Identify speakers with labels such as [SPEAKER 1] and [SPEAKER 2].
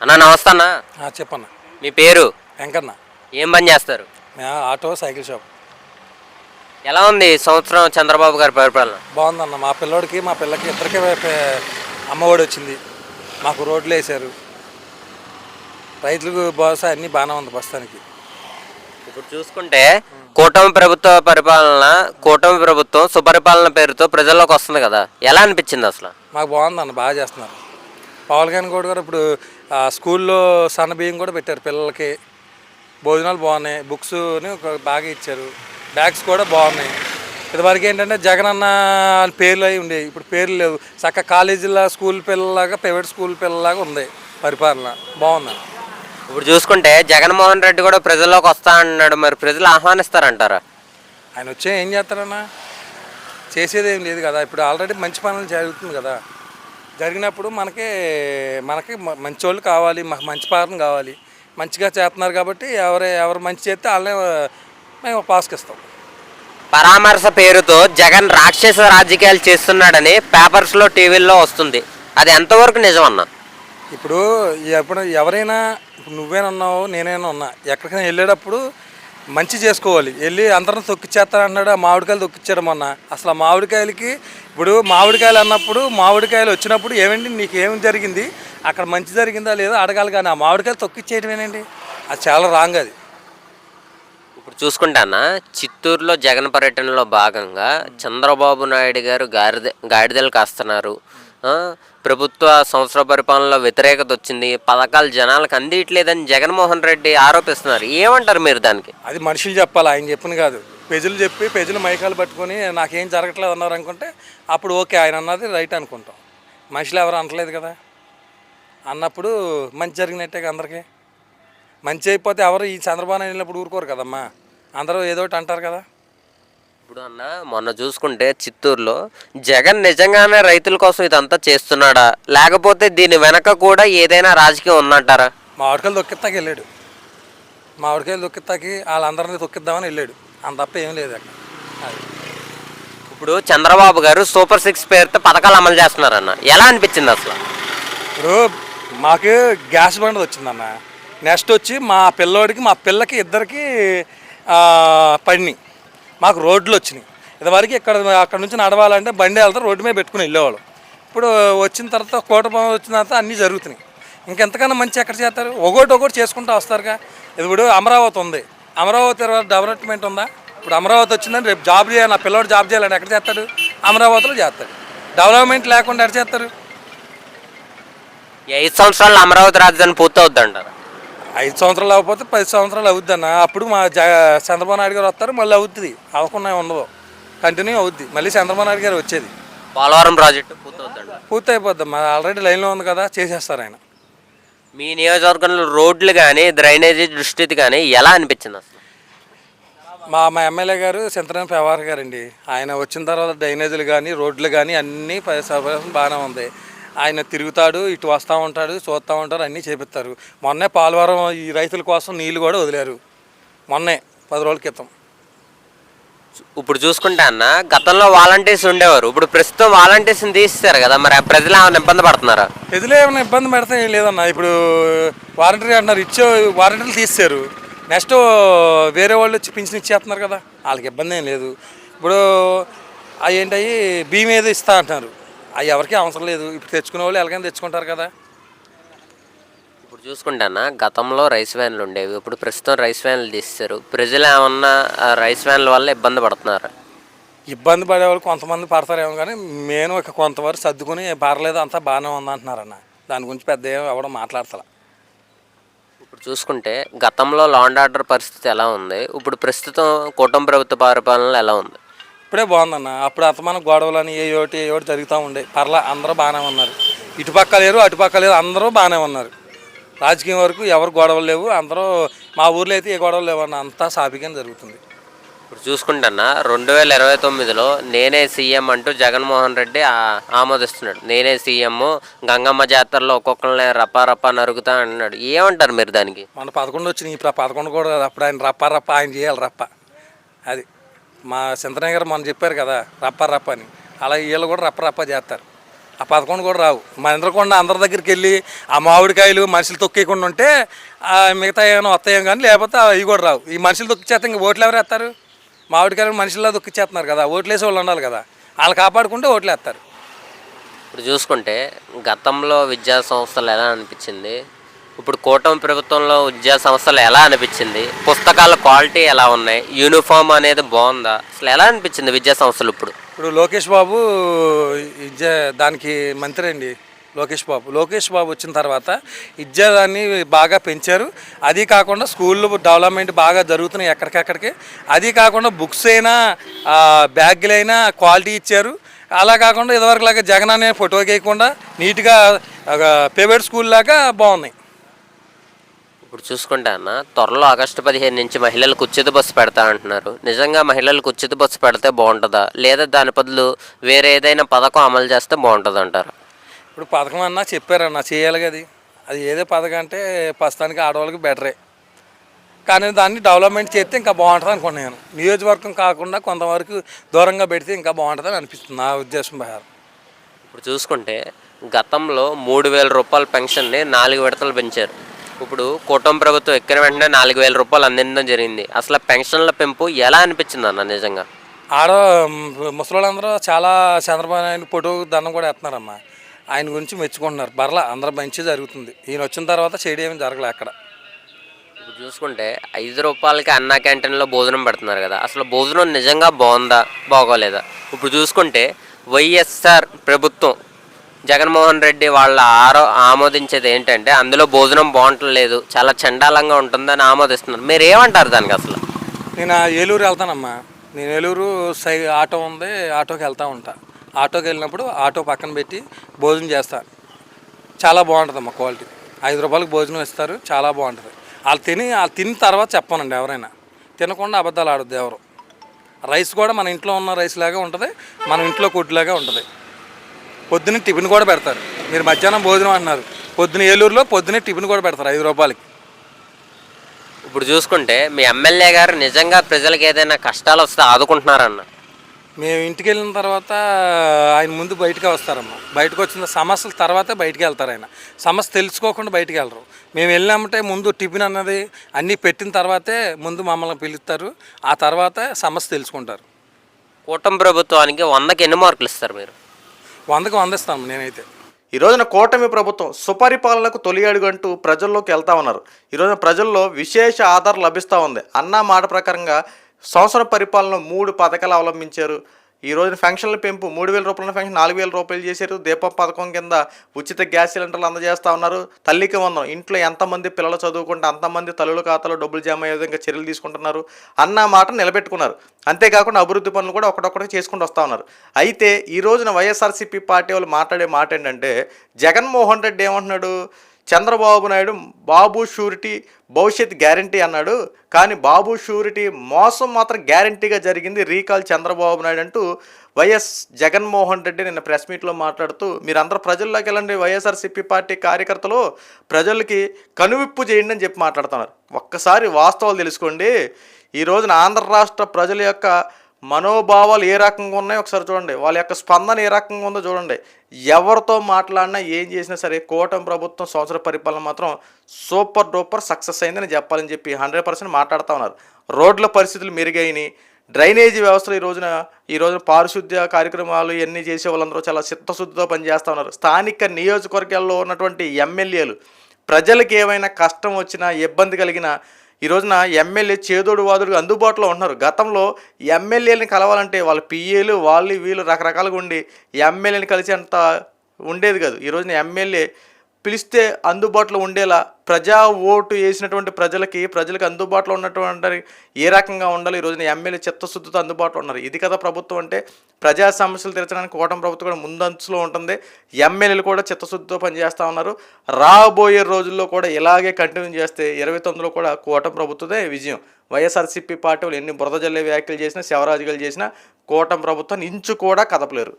[SPEAKER 1] అన్న నమస్తే అన్న.
[SPEAKER 2] చెప్పన్న.
[SPEAKER 1] మీ పేరు?
[SPEAKER 2] వెంకన్న.
[SPEAKER 1] ఏం పని చేస్తారు?
[SPEAKER 2] Auto cycle shop.
[SPEAKER 1] ఎలా ఉంది ఈ సంవత్సరం చంద్రబాబు గారి పరిపాలన?
[SPEAKER 2] బాగుందన్న. మా పిల్లోడికి మా పిల్లకి ఇద్దరికి అమ్మఒడి వచ్చింది. మాకు రోడ్లు వేశారు. రైతులకు భరోసా అన్నీ బాగానే ఉంది ప్రస్తుతానికి
[SPEAKER 1] ఇప్పుడు చూసుకుంటే కూటమి ప్రభుత్వ పరిపాలన కూటమి ప్రభుత్వం సుపరిపాలన పేరుతో ప్రజల్లోకి వస్తుంది కదా. ఎలా అనిపించింది అసలు?
[SPEAKER 2] మాకు బాగుందన్న బాగా చేస్తున్నారు. పవన్ కళ్యాణ్ కూడా ఇప్పుడు స్కూల్లో సన్న బియ్యం కూడా పెట్టారు పిల్లలకి. భోజనాలు బాగున్నాయి. బుక్స్ బాగా ఇచ్చారు. బ్యాగ్స్ కూడా బాగున్నాయి. ఇదివరకు ఏంటంటే జగన్ అన్న అని పేర్లు అయి ఉండేవి. ఇప్పుడు పేర్లు లేవు. చక్క కాలేజీల స్కూల్ పిల్లలాగా ప్రైవేట్ స్కూల్ పిల్లలాగా ఉంది పరిపాలన. బాగుందండి
[SPEAKER 1] ఇప్పుడు చూసుకుంటే జగన్మోహన్ రెడ్డి కూడా ప్రజల్లోకి వస్తా అన్నాడు. మరి ప్రజలు ఆహ్వానిస్తారంటారా?
[SPEAKER 2] ఆయన వచ్చే ఏం చేస్తారన్నా? చేసేది ఏం లేదు కదా. ఇప్పుడు ఆల్రెడీ మంచి పనులు జరుగుతుంది కదా. జరిగినప్పుడు మనకి మనకి మంచి వాళ్ళు కావాలి మంచి పాలన కావాలి. మంచిగా చేస్తున్నారు కాబట్టి ఎవరు ఎవరు మంచి చేస్తే వాళ్ళే మేము పాస్కి ఇస్తాం
[SPEAKER 1] పరామర్శ పేరుతో జగన్ రాక్షస రాజకీయాలు చేస్తున్నాడని పేపర్స్లో టీవీల్లో వస్తుంది. అది ఎంతవరకు నిజం అన్న
[SPEAKER 2] ఇప్పుడు ఎప్పుడు ఎవరైనా ఇప్పుడు నువ్వేనా ఉన్నావు నేనైనా ఉన్నా ఎక్కడికైనా వెళ్ళేటప్పుడు మంచి చేసుకోవాలి. వెళ్ళి అందరం తొక్కిచ్చేస్తానంటున్నాడు ఆ మామిడికాయలు తొక్కిచ్చాడు మొన్న. అసలు ఆ మామిడికాయలకి ఇప్పుడు మామిడికాయలు అన్నప్పుడు మామిడికాయలు వచ్చినప్పుడు ఏమండి నీకు ఏం జరిగింది? అక్కడ మంచి జరిగిందా లేదా అడగాలి కానీ ఆ మామిడికాయలు తొక్కిచ్చేయటమేనండి? అది చాలా రాంగ్ అది.
[SPEAKER 1] ఇప్పుడు చూసుకుంటానా చిత్తూరులో జగన్ పర్యటనలో భాగంగా చంద్రబాబు నాయుడు గారు గాడిద గాడిదలు కాస్తున్నారు. ప్రభుత్వ సంవత్సర పరిపాలనలో వ్యతిరేకత వచ్చింది పథకాలు జనాలకు అందియట్లేదని జగన్మోహన్ రెడ్డి ఆరోపిస్తున్నారు. ఏమంటారు మీరు దానికి?
[SPEAKER 2] అది మనుషులు చెప్పాలి ఆయన చెప్పిన కాదు. ప్రజలు చెప్పి ప్రజలు మైకాలు పట్టుకొని నాకేం జరగట్లేదు అన్నారు అనుకుంటే అప్పుడు ఓకే ఆయన అన్నది రైట్ అనుకుంటాం. మనుషులు ఎవరు అనట్లేదు కదా. అన్నప్పుడు మంచి జరిగినట్టే అందరికీ. మంచి అయిపోతే ఎవరు ఈ చంద్రబాబు నాయుడు వెళ్ళినప్పుడు ఊరుకోరు కదమ్మా. అందరూ ఏదో ఒకటి అంటారు కదా.
[SPEAKER 1] ఇప్పుడు అన్న మొన్న చూసుకుంటే చిత్తూరులో జగన్ నిజంగానే రైతుల కోసం ఇదంతా చేస్తున్నాడా? లేకపోతే దీని వెనక కూడా ఏదైనా రాజకీయం ఉందంటారా?
[SPEAKER 2] మామిడికాయలు తొక్కిస్తాకి వెళ్ళాడు. మామిడికాయలు తొక్కిస్తాకి వాళ్ళందరినీ తొక్కిద్దామని వెళ్ళాడు. అంత తప్ప ఏం లేదు అక్కడ. అది.
[SPEAKER 1] ఇప్పుడు చంద్రబాబు గారు సూపర్ సిక్స్ పేరుతో పథకాలు అమలు చేస్తున్నారన్న. ఎలా అనిపించింది అసలు?
[SPEAKER 2] ఇప్పుడు మాకు గ్యాస్ బండ్ వచ్చిందన్న. నెక్స్ట్ వచ్చి మా పిల్లోడికి మా పిల్లకి ఇద్దరికి పడినాయి మాకు రోడ్లు వచ్చినాయి. ఇదివరకు ఇక్కడ అక్కడ నుంచి నడవాలంటే బండి వెళ్తే రోడ్డు మీద పెట్టుకుని వెళ్ళేవాళ్ళు. ఇప్పుడు వచ్చిన తర్వాత కోట వచ్చిన తర్వాత అన్నీ జరుగుతున్నాయి. ఇంకెంతకన్నా మంచి ఎక్కడ చేస్తారు? ఒకటి ఒకటి చేసుకుంటూ వస్తారుగా. ఇప్పుడు అమరావతి ఉంది. అమరావతి తర్వాత డెవలప్మెంట్ ఉందా? ఇప్పుడు అమరావతి వచ్చిందని రేపు జాబ్ చేయాలి నా పిల్లవాడు జాబ్ చేయాలని ఎక్కడ చేస్తాడు? అమరావతిలో చేస్తాడు. డెవలప్మెంట్ లేకుండా ఎక్కడ చేస్తారు?
[SPEAKER 1] ఐదు సంవత్సరాలు అమరావతి రాజధాని పూర్తవుద్ది అంటారు
[SPEAKER 2] ఐదు సంవత్సరాలు అవ్వకపోతే పది సంవత్సరాలు అవుద్ది అన్న అప్పుడు మా జ చంద్రబాబు నాయుడు గారు వస్తారు మళ్ళీ అవుతుంది అవ్వకుండా ఉండదు. కంటిన్యూ అవుద్ది. మళ్ళీ చంద్రబాబు నాయుడు గారు వచ్చేది.
[SPEAKER 1] పోలవరం ప్రాజెక్టు పూర్తవుద్ది అంటారు
[SPEAKER 2] పూర్తి అయిపోద్ది మా ఆల్రెడీ లైన్లో ఉంది కదా చేసేస్తారు ఆయన.
[SPEAKER 1] మీ నియోజకవర్గంలో రోడ్లు కానీ డ్రైనేజీ దృష్టి కానీ ఎలా అనిపించింది అసలు?
[SPEAKER 2] మా మా ఎమ్మెల్యే గారు చింతనేని పెవార్ గారండి. ఆయన వచ్చిన తర్వాత డ్రైనేజీలు కానీ రోడ్లు కానీ అన్నీ బాగానే ఉంది. ఆయన తిరుగుతాడు ఇటు వస్తూ ఉంటాడు చూస్తూ ఉంటారు అన్నీ చేపిస్తారు. మొన్నే పాలవరం ఈ రైతుల కోసం నీళ్ళు కూడా వదిలారు. మొన్నే పది రోజుల క్రితం.
[SPEAKER 1] ఇప్పుడు చూసుకుంటే అన్న గతంలో వాలంటీర్స్ ఉండేవారు. ఇప్పుడు ప్రస్తుతం వాలంటీర్స్ని తీసేశారు కదా మరి ప్రజలు ఏమైనా ఇబ్బంది పడుతున్నారా?
[SPEAKER 2] ఎదురు ఏమైనా ఇబ్బంది పెడితే ఏం లేదన్న. ఇప్పుడు వారంటీ అంటున్నారు ఇచ్చే వారంటీలు తీస్తారు నెక్స్ట్ వేరే వాళ్ళు వచ్చి పింఛన్ ఇచ్చేస్తున్నారు కదా వాళ్ళకి ఇబ్బంది ఏం లేదు. ఇప్పుడు అవి ఏంటవి బియ్యం ఏదో ఇస్తా అంటున్నారు. అవి ఎవరికీ అవసరం లేదు. ఇప్పుడు తెచ్చుకునే వాళ్ళు ఎలాగైనా తెచ్చుకుంటారు కదా.
[SPEAKER 1] ఇప్పుడు చూసుకుంటే అన్న గతంలో రైస్ వ్యాన్లు ఉండేవి. ఇప్పుడు ప్రస్తుతం రైస్ వ్యాన్లు తీసేశారు. ప్రజలు ఏమన్నా ఆ రైస్ వ్యాన్ల వల్ల ఇబ్బంది పడుతున్నారా?
[SPEAKER 2] ఇబ్బంది పడే వాళ్ళు కొంతమంది పడతారేమో కానీ నేను ఇక కొంతవరకు సర్దుకుని పర్లేదు అంతా బాగానే ఉంది అంటున్నారన్న. దాని గురించి పెద్ద ఏం ఎవడో మాట్లాడతల.
[SPEAKER 1] ఇప్పుడు చూసుకుంటే గతంలో లా అండ్ ఆర్డర్ పరిస్థితి ఎలా ఉంది? ఇప్పుడు ప్రస్తుతం కుటుంబ ప్రభుత్వ పరిపాలన ఎలా ఉంది?
[SPEAKER 2] ఇప్పుడే బాగుందన్న. అప్పుడు అతమాన గొడవలు అని ఏ ఒకటి ఏ ఒకటి జరుగుతూ ఉండే. పర్లా అందరూ బాగానే ఉన్నారు. ఇటుపక్క లేరు అటుపక్క లేరు అందరూ బాగానే ఉన్నారు. రాజకీయం వరకు ఎవరు గొడవలు లేవు అందరూ మా ఊర్లో అయితే ఏ గొడవలు లేవు అన్న అంతా సాఫీగానే జరుగుతుంది.
[SPEAKER 1] ఇప్పుడు చూసుకుంటున్నా రెండు వేల ఇరవై తొమ్మిదిలో నేనే సీఎం అంటూ జగన్మోహన్ రెడ్డి ఆమోదిస్తున్నాడు. నేనే సీఎం గంగమ్మ జాతరలో ఒక్కొక్కరిని రప్పా రప్పా నరుగుతా అంటున్నాడు ఏమంటారు మీరు దానికి?
[SPEAKER 2] మన పదకొండు వచ్చినాయి ఇప్పుడు ఆ పదకొండు కూడా అప్పుడు ఆయన రప్ప రప్ప ఆయన చేయాలి రప్ప. అది. మా చింతనయ్య గారు మొన్న చెప్పారు కదా రప్ప రప్ప అని. అలా వీళ్ళు కూడా రప్ప రప్ప చేస్తారు. ఆ పదకొండు కూడా రావు. మహేంద్రకొండ అందరి దగ్గరికి వెళ్ళి ఆ మామిడికాయలు మనుషులు తొక్కేయకుండా ఉంటే ఆ మిగతా ఏమైనా వస్తాయో కానీ లేకపోతే అవి కూడా రావు. ఈ మనుషులు తొక్కిచ్చేస్తే ఇంకా ఓట్లు ఎవరు వేస్తారు? మామిడికాయలు మనుషుల్లో తొక్కిచ్చేస్తున్నారు కదా ఓట్లు వేసే వాళ్ళు ఉండాలి కదా. వాళ్ళు కాపాడుకుంటే ఓట్లు వేస్తారు.
[SPEAKER 1] ఇప్పుడు చూసుకుంటే గతంలో విద్యా సంస్థలు ఎలా అనిపించింది? ఇప్పుడు కూటమి ప్రభుత్వంలో విద్యా సంస్థలు ఎలా అనిపించింది? పుస్తకాల క్వాలిటీ ఎలా ఉన్నాయి? యూనిఫామ్ అనేది బాగుందా? అసలు ఎలా అనిపించింది విద్యా సంస్థలు ఇప్పుడు?
[SPEAKER 2] ఇప్పుడు లోకేష్ బాబు విద్య దానికి మంత్రి అండి లోకేష్ బాబు. లోకేష్ బాబు వచ్చిన తర్వాత విద్యదాన్ని బాగా పెంచారు. అది కాకుండా స్కూళ్ళు డెవలప్మెంట్ బాగా జరుగుతున్నాయి ఎక్కడికెక్కడికి. అది కాకుండా బుక్స్ అయినా ఆ, బ్యాగులైనా క్వాలిటీ ఇచ్చారు. అలా కాకుండా ఇదివరకు లాగా జగన్ అనే ఫోటో గేయకుండా నీట్గా ప్రైవేట్ స్కూల్ లాగా బాగున్నాయి.
[SPEAKER 1] ఇప్పుడు చూసుకుంటే అన్న త్వరలో ఆగస్టు పదిహేను నుంచి మహిళలకు ఉచిత బస్సు పెడతా అంటున్నారు. నిజంగా మహిళలకు ఉచిత బస్సు పెడితే బాగుంటుందా? లేదా దాని బదులు వేరే ఏదైనా పథకం అమలు చేస్తే బాగుంటుంది అంటారు?
[SPEAKER 2] ఇప్పుడు పథకం అన్నా చెప్పారన్న చేయాలి కదా అది. ఏదో పథకం అంటే ప్రస్తుతానికి ఆడవాళ్ళకి బెటరే. కానీ దాన్ని డెవలప్మెంట్ చేస్తే ఇంకా బాగుంటుంది అనుకున్నాను నియోజకవర్గం కాకుండా కొంతవరకు దూరంగా పెడితే ఇంకా బాగుంటుందని అనిపిస్తుంది నా ఉద్దేశం ప్రకారం.
[SPEAKER 1] ఇప్పుడు చూసుకుంటే గతంలో మూడు వేల రూపాయల పెన్షన్ని నాలుగు విడతలు పెంచారు. ఇప్పుడు కూటమి ప్రభుత్వం ఎక్కిన వెంటనే నాలుగు వేల రూపాయలు అందించడం జరిగింది. అసలు పెన్షన్ల పెంపు ఎలా అనిపించింది అన్న నిజంగా?
[SPEAKER 2] ఆడ ముసలోళ్ళందరూ చాలా చంద్రబాబు నాయుడు ఫోటో దండం కూడా వేస్తున్నారమ్మా. ఆయన గురించి మెచ్చుకుంటున్నారు. బర్లా అందరూ మంచి జరుగుతుంది. ఈయన వచ్చిన తర్వాత చేయడం ఏమీ జరగలే అక్కడ.
[SPEAKER 1] ఇప్పుడు చూసుకుంటే ఐదు రూపాయలకి అన్నా క్యాంటీన్లో భోజనం పెడుతున్నారు కదా. అసలు భోజనం నిజంగా బాగుందా బాగోలేదా? ఇప్పుడు చూసుకుంటే వైఎస్ఆర్ ప్రభుత్వం జగన్మోహన్ రెడ్డి వాళ్ళ ఆరో ఆమోదించేది ఏంటంటే అందులో భోజనం బాగుంటలేదు చాలా చండాలంగా ఉంటుందని ఆమోదిస్తున్నారు. మీరు ఏమంటారు దానికి అసలు?
[SPEAKER 2] నేను ఆ ఏలూరు వెళ్తానమ్మా. నేను ఏలూరు సై ఆటో ఉంది ఆటోకి వెళ్తూ ఉంటా. ఆటోకి వెళ్ళినప్పుడు ఆటో పక్కన పెట్టి భోజనం చేస్తాను చాలా బాగుంటుందమ్మా క్వాలిటీ. ఐదు రూపాయలకు భోజనం ఇస్తారు చాలా బాగుంటుంది. వాళ్ళు తిని వాళ్ళు తిన్న తర్వాత చెప్పానండి ఎవరైనా. తినకుండా అబద్ధాలు ఆడద్దు ఎవరు. రైస్ కూడా మన ఇంట్లో ఉన్న రైస్ లాగా ఉంటుంది మన ఇంట్లో కొట్టులాగా ఉంటుంది. పొద్దున్న టిఫిన్ కూడా పెడతారు. మీరు మధ్యాహ్నం భోజనం అంటున్నారు. పొద్దున ఏలూరులో పొద్దున్నే టిఫిన్ కూడా పెడతారు ఐదు రూపాయలకి.
[SPEAKER 1] ఇప్పుడు చూసుకుంటే మీ ఎమ్మెల్యే గారు నిజంగా ప్రజలకు ఏదైనా కష్టాలు వస్తే ఆదుకుంటున్నారన్న.
[SPEAKER 2] మేము ఇంటికి వెళ్ళిన తర్వాత ఆయన ముందు బయటకే వస్తారమ్మా. బయటకు వచ్చిన సమస్యల తర్వాతే బయటికి వెళ్తారు ఆయన. సమస్య తెలుసుకోకుండా బయటికి వెళ్ళరు. మేము వెళ్ళామంటే ముందు టిఫిన్ అన్నది అన్నీ పెట్టిన తర్వాతే ముందు మమ్మల్ని పిలుస్తారు. ఆ తర్వాత సమస్య తెలుసుకుంటారు.
[SPEAKER 1] కూటమి ప్రభుత్వానికి వందకి ఎన్ని మార్కులు ఇస్తారు మీరు?
[SPEAKER 2] వందకు అందిస్తాను నేనైతే.
[SPEAKER 3] ఈ రోజున కూటమి ప్రభుత్వం సుపరిపాలనకు తొలి అడుగు అంటూ ప్రజల్లోకి వెళ్తా ఉన్నారు. ఈ రోజున ప్రజల్లో విశేష ఆధార లభిస్తూ ఉంది. అన్న మాట ప్రకారంగా సంవత్సర పరిపాలన మూడు పథకాలు అవలంబించారు. ఈ రోజున ఫంక్షన్ల పెంపు మూడు వేల రూపాయల ఫంక్షన్ నాలుగు వేల రూపాయలు చేశారు. దీప పథకం కింద ఉచిత గ్యాస్ సిలిండర్లు అందజేస్తూ ఉన్నారు. తల్లికి వందం ఇంట్లో ఎంతమంది పిల్లలు చదువుకుంటే అంతమంది తల్లుల ఖాతాలో డబ్బులు జమ అయ్యే విధంగా చర్యలు తీసుకుంటున్నారు అన్న మాట నిలబెట్టుకున్నారు. అంతేకాకుండా అభివృద్ధి పనులు కూడా ఒకటొక్కటి చేసుకుంటూ వస్తూ ఉన్నారు. అయితే ఈ రోజున వైఎస్ఆర్సీపీ పార్టీ వాళ్ళు మాట్లాడే మాట ఏంటంటే జగన్మోహన్ రెడ్డి ఏమంటున్నాడు? చంద్రబాబు నాయుడు బాబు షూరిటీ భవిష్యత్ గ్యారంటీ అన్నాడు. కానీ బాబు షూరిటీ మోసం మాత్రం గ్యారంటీగా జరిగింది రీకాల్ చంద్రబాబు నాయుడు అంటూ వైఎస్ జగన్మోహన్ రెడ్డి నిన్న ప్రెస్ మీట్లో మాట్లాడుతూ మీరందరూ ప్రజల్లోకి వెళ్ళండి వైఎస్ఆర్సీపీ పార్టీ కార్యకర్తలు ప్రజలకి కనువిప్పు చేయండి అని చెప్పి మాట్లాడుతున్నారు. ఒక్కసారి వాస్తవాలు తెలుసుకోండి. ఈ రోజున ఆంధ్ర రాష్ట్ర ప్రజల యొక్క మనోభావాలు ఏ రకంగా ఉన్నాయో ఒకసారి చూడండి. వాళ్ళ యొక్క స్పందన ఏ రకంగా ఉందో చూడండి. ఎవరితో మాట్లాడినా ఏం చేసినా సరే కూటమి ప్రభుత్వం సంవత్సర పరిపాలన మాత్రం సూపర్ డూపర్ సక్సెస్ అయిందని చెప్పాలని చెప్పి హండ్రెడ్ పర్సెంట్ మాట్లాడుతూ ఉన్నారు. రోడ్ల పరిస్థితులు మెరుగైనవి. డ్రైనేజీ వ్యవస్థలు ఈ రోజున ఈ రోజున పారిశుద్ధ్య కార్యక్రమాలు ఇవన్నీ చేసే వాళ్ళందరూ చాలా చిత్తశుద్ధితో పనిచేస్తూ ఉన్నారు. స్థానిక నియోజకవర్గాల్లో ఉన్నటువంటి ఎమ్మెల్యేలు ప్రజలకు ఏమైనా కష్టం వచ్చినా ఇబ్బంది కలిగినా ఈ రోజున ఎమ్మెల్యే చేదోడు వాదుడు అందుబాటులో ఉంటున్నారు. గతంలో ఎమ్మెల్యేని కలవాలంటే వాళ్ళ పిఏలు వాళ్ళు వీళ్ళు రకరకాలుగా ఉండి ఎమ్మెల్యేని కలిసి అంత ఉండేది కాదు. ఈ రోజున ఎమ్మెల్యే పిలిస్తే అందుబాటులో ఉండేలా ప్రజా ఓటు వేసినటువంటి ప్రజలకి ప్రజలకు అందుబాటులో ఉన్నటువంటి ఏ రకంగా ఉండాలి ఈ రోజున ఎమ్మెల్యే చిత్తశుద్ధితో అందుబాటులో ఉన్నారు. ఇది కదా ప్రభుత్వం అంటే ప్రజా సమస్యలు తీర్చడానికి కూటమి ప్రభుత్వం కూడా ముందంచులో ఉంటుంది. ఎమ్మెల్యేలు కూడా చిత్తశుద్ధితో పనిచేస్తూ ఉన్నారు. రాబోయే రోజుల్లో కూడా ఇలాగే కంటిన్యూ చేస్తే ఇరవై తొమ్మిదిలో కూడా కూటమి ప్రభుత్వదే విజయం. వైఎస్ఆర్సీపీ పార్టీ వాళ్ళు ఎన్ని బురద జల్లే వ్యాఖ్యలు చేసినా శివరాజుగలు చేసినా కూటమి ప్రభుత్వం ఇంచు కూడా కదపలేరు.